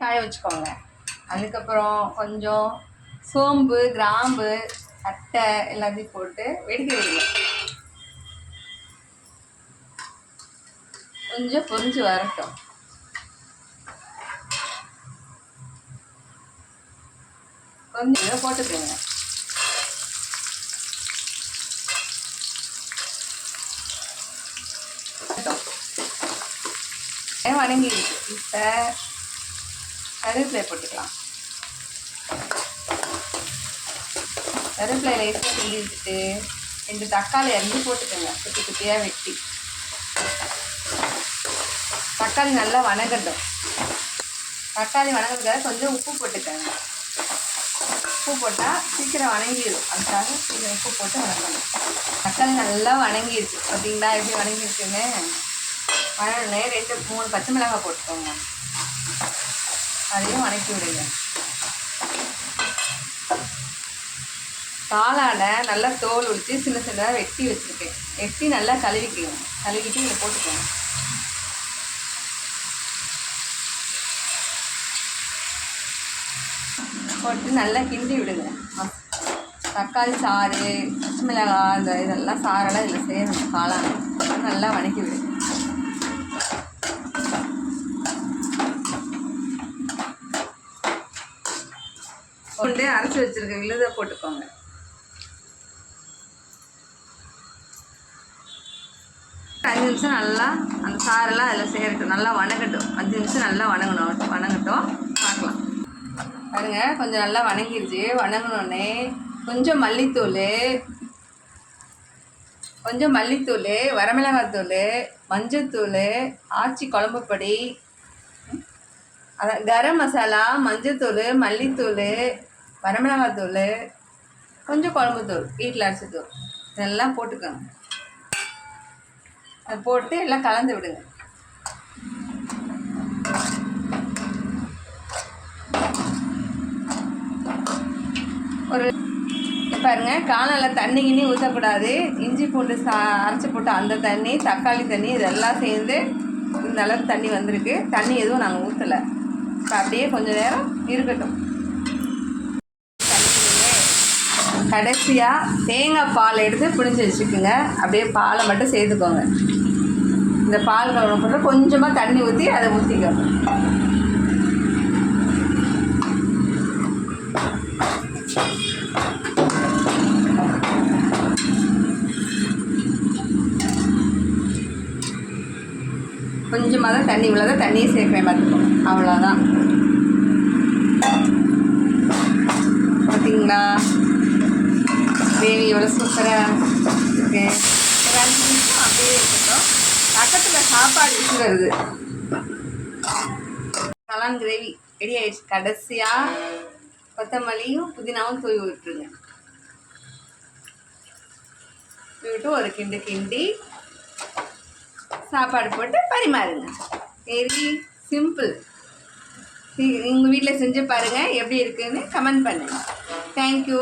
காய வச்சுக்கோங்க. அதுக்கப்புறம் கொஞ்சம் சோம்பு கிராம்பு அட்டை எல்லாத்தையும் போட்டு வெடிக்க வைங்க. கொஞ்சம் பொரிஞ்சு வரட்டும். கொஞ்சம் இதை போட்டுக்கோங்க. வணங்கிடுச்சு. இப்போ கருவேப்பிலை போட்டுக்கலாம். கருவேப்பிலை லேசாக கிண்டி விட்டுட்டு ரெண்டு தக்காளி அரிஞ்சு போட்டுக்கோங்க. குட்டி குட்டியாக வெட்டி. தக்காளி நல்லா வணங்கட்டும். தக்காளி வணங்குறதுக்காக கொஞ்சம் உப்பு போட்டுக்கோங்க. உப்பு போட்டால் சீக்கிரம் வணங்கிடும் அதுக்காக கொஞ்சம் உப்பு போட்டு வணங்கணும். தக்காளி நல்லா வணங்கிடுச்சு பார்த்தீங்களா எப்படி வணங்கிருக்குன்னு வணங்கினே ரெண்டு மூணு பச்சை மிளகாய் போட்டுக்கோங்க. அதையும் வணக்கி விடுங்க. காளான நல்லா தோல் உரித்து சின்ன சின்னதாக வெட்டி வச்சுருக்கேன். வெட்டி நல்லா கழுவிக்கணும். கழுவிட்டு இங்கே போட்டுக்கோங்க. போட்டு நல்லா கிண்டி விடுங்க. தக்காளி சாறு பச்சை மிளகாய் இந்த இதெல்லாம் சாரெல்லாம் இதில் செய்யணும் காளான் நல்லா வணக்கி விடுங்க. கொண்டு அரைச்சி வச்சிருக்க விழுதை போட்டுக்கோங்க. அஞ்சு நிமிஷம் நல்லா அந்த சாரெல்லாம் அதில் சேரட்டும் நல்லா வணங்கட்டும். அஞ்சு நிமிஷம் நல்லா வணங்கணும். வணங்கட்டும். பார்க்கலாம். பாருங்க கொஞ்சம் நல்லா வணங்கிருச்சு. வணங்கினோடனே கொஞ்சம் மல்லித்தூள் கொஞ்சம் மல்லித்தூள் வரமிளகாத்தூள் மஞ்சத்தூள் ஆச்சி குழம்புப்படி அதான் கரம் மசாலா மஞ்சத்தூள் மல்லித்தூள் வரமிளகாத்தூள் கொஞ்சம் குழம்புத்தூள் வீட்டில் அரைச்ச தூள். இதெல்லாம் போட்டுக்கோங்க அதை போட்டு எல்லாம் கலந்து விடுங்க. ஒரு பாருங்க காணலில் தண்ணி கிண்ணி ஊற்றக்கூடாது இஞ்சி பூண்டு சா அரைச்சி போட்டு அந்த தண்ணி தக்காளி தண்ணி இதெல்லாம் சேர்ந்து இந்த அளவுக்கு தண்ணி வந்திருக்கு. தண்ணி எதுவும் நாங்கள் ஊற்றலை இப்போ அப்படியே கொஞ்சம் நேரம் இருக்கட்டும். கடைசியாக தேங்காய் பால் எடுத்து பிடிச்சி வச்சுக்கோங்க. அப்படியே பாலை மட்டும் சேர்த்துக்கோங்க. இந்த பால் கலவரம் போட்டு கொஞ்சமாக தண்ணி ஊற்றி அதை ஊற்றிக்கோங்க கொஞ்சமாக தான் தண்ணி இவ்வளோ தான் தண்ணியை சேர்ப்பேன் பார்த்துக்கோங்க அவ்வளோதான் பார்த்தீங்களா கிரேவி எவ்வளோ சூப்பராக இருக்குது ஒரு அஞ்சு நிமிஷம் அப்படியே இருக்கட்டும். பக்கத்தில் சாப்பாடு விசில் கலான் கிரேவி ரெடி ஆயிடுச்சு. கடைசியாக கொத்தமல்லியும் புதினாவும் தூவி விட்டுருங்க. தூவி விட்டு ஒரு கிண்டு கிண்டி சாப்பாடு போட்டு பரிமாறுங்க. வெரி சிம்பிள் உங்கள் வீட்டில் செஞ்சு பாருங்கள் எப்படி இருக்குன்னு கமெண்ட் பண்ணுங்கள் தேங்க்யூ